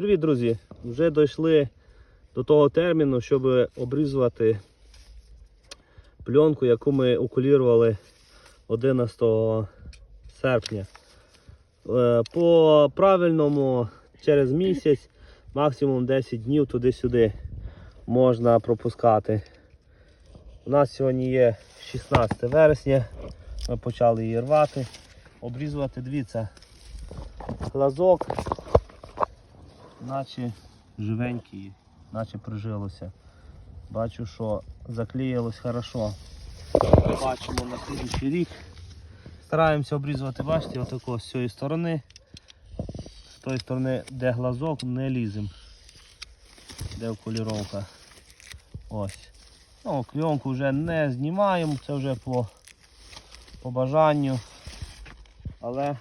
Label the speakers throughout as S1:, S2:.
S1: Привіт, друзі! Вже дійшли до того терміну, щоб обрізувати пленку, яку ми окулірували 11 серпня. Е, По правильному через місяць, максимум 10 днів туди-сюди можна пропускати. У нас сьогодні є 16 вересня. Ми почали її рвати, обрізувати, дивіться, глазок, наче живенький, наче прижилося. Бачу, що заклеїлось хорошо. Бачимо на слідчий рік. Стараємося обрізувати, бачите, отако з цієї сторони. З тої сторони, де глазок, не ліземо. Де окуліровка. Ось. Ну, кльонку вже не знімаємо, це вже по, по бажанню. Але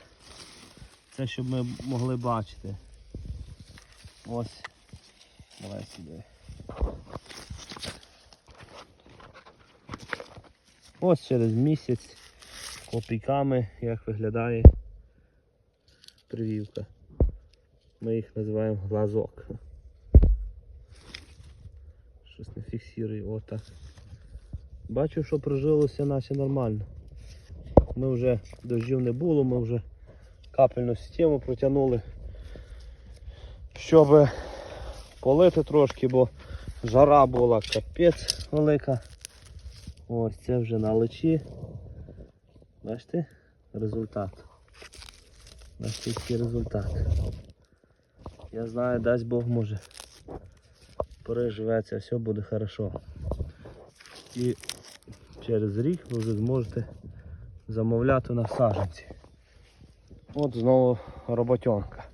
S1: це щоб ми могли бачити. Ось. Давай сюди. Ось через місяць копійками як виглядає привівка. Ми їх називаємо глазок. Щось не фіксує, отак. Бачу, що прожилося наче нормально. Ми вже дощів не було, ми вже капельну систему протягнули, щоб полити трошки, бо жара була капець велика. Ось це вже на личі. Бачите? Результат. Бачите, який результат. Я знаю, дасть Бог може. Переживеться, все буде хорошо. І через рік ви вже зможете замовляти на саджанці. От знову роботенка,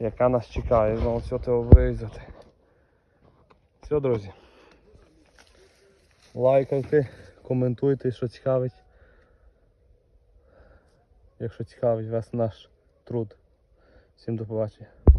S1: яка нас чекає, знову все треба вирізати. Все, друзі. Лайкайте, коментуйте, що цікавить. Якщо цікавить вас наш труд. Всім до побачення.